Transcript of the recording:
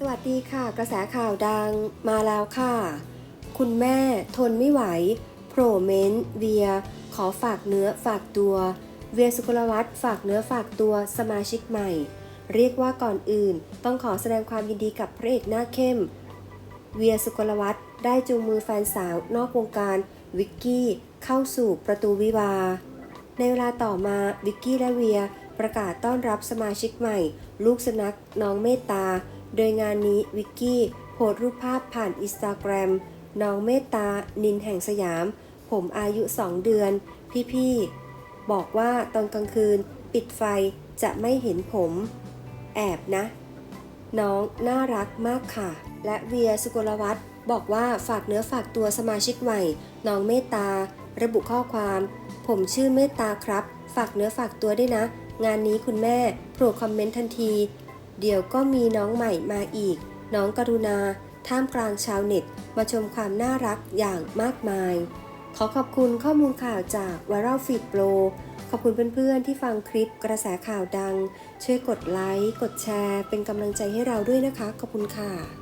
สวัสดีค่ะ กระแสข่าวดังมาแล้วค่ะ คุณแม่ทนไม่ไหว โผล่เมนต์เวีย ขอฝากเนื้อฝากตัว เวียสุกลวัฒน์ฝากเนื้อฝากตัวสมาชิกใหม่ เรียกว่าก่อนอื่น ต้องขอแสดงความยินดีกับพระเอกหน้าเข้ม เวียสุกลวัฒน์ได้จูงมือแฟนสาวนอกวงการวิกกี้เข้าสู่ประตูวิวา ในเวลาต่อมาวิกกี้และเวียประกาศต้อนรับสมาชิกใหม่ ลูกสนัขน้องเมตตา โดยงานนี้วิกกี้โพสรูปภาพผ่านอินสตาแกรมน้องเมตตา นินแห่งสยาม ผมอายุ 2 เดือน พี่ๆ บอกว่าตอนกลางคืน ปิดไฟจะไม่เห็นผม แอบนะ น้องน่ารักมากค่ะ และเวียสุกลวัฒน์บอกว่าฝากเนื้อฝากตัวสมาชิกใหม่ น้องเมตตา ระบุข้อความ ผมชื่อเมตตาครับ ฝากเนื้อฝากตัวด้วยนะ งานนี้คุณแม่โปรดคอมเมนต์ทันที เดี๋ยวก็มีน้องใหม่มาอีก น้องกรุณา ท่ามกลางชาวเน็ต มาชมความน่ารักอย่างมากมาย ขอขอบคุณข้อมูลข่าวจากวารัลฟีดโปรขอบคุณเพื่อนๆ ที่ฟังคลิปกระแสข่าวดัง ช่วยกดไลค์ กดแชร์ เป็นกำลังใจให้เราด้วยนะคะ ขอบคุณค่ะ